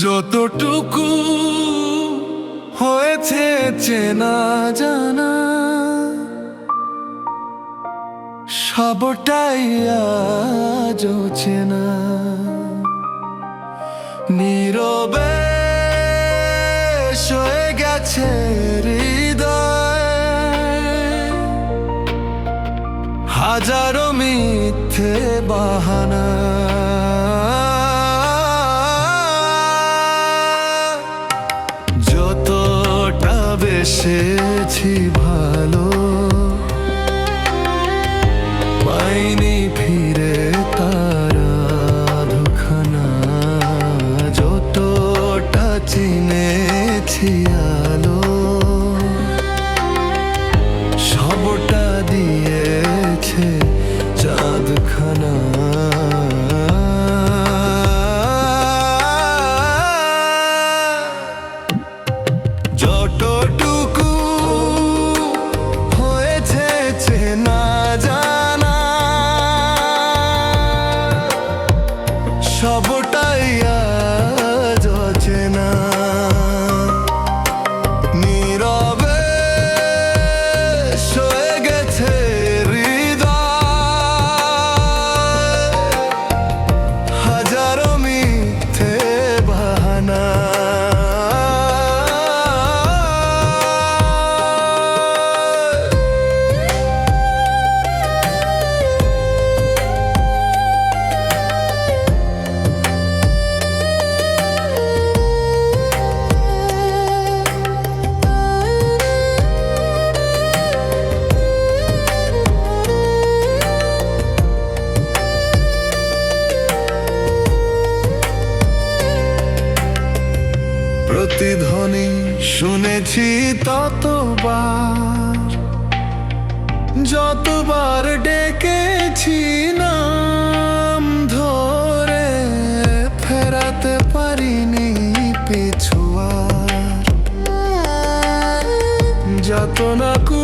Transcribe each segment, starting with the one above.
যতটুকু হয়েছে চেনা জানা সবটাই আজ চেনা। নীরবে সয়ে গেছে হৃদয়। হাজারো মিথ্যে বাহানা। আলো সবটা দিয়েছে চাঁদখানা। হয়েছে চেনা জানা সবটাই প্রতিধ্বনি শুনেছি ততবার। যতবার ডেকেছি নাম ধরে ফেরাতে পারিনি পিছুয়ার যত না খুব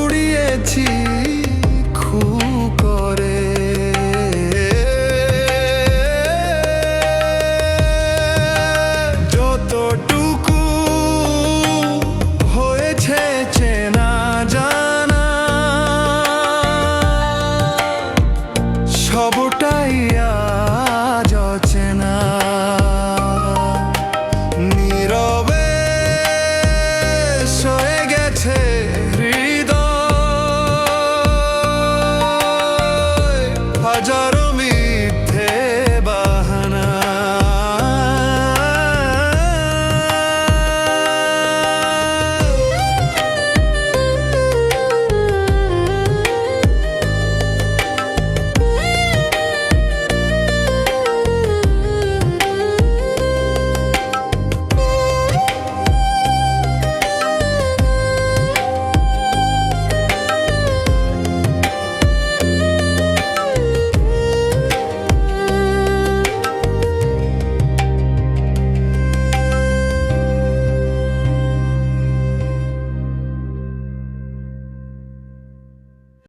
হাজার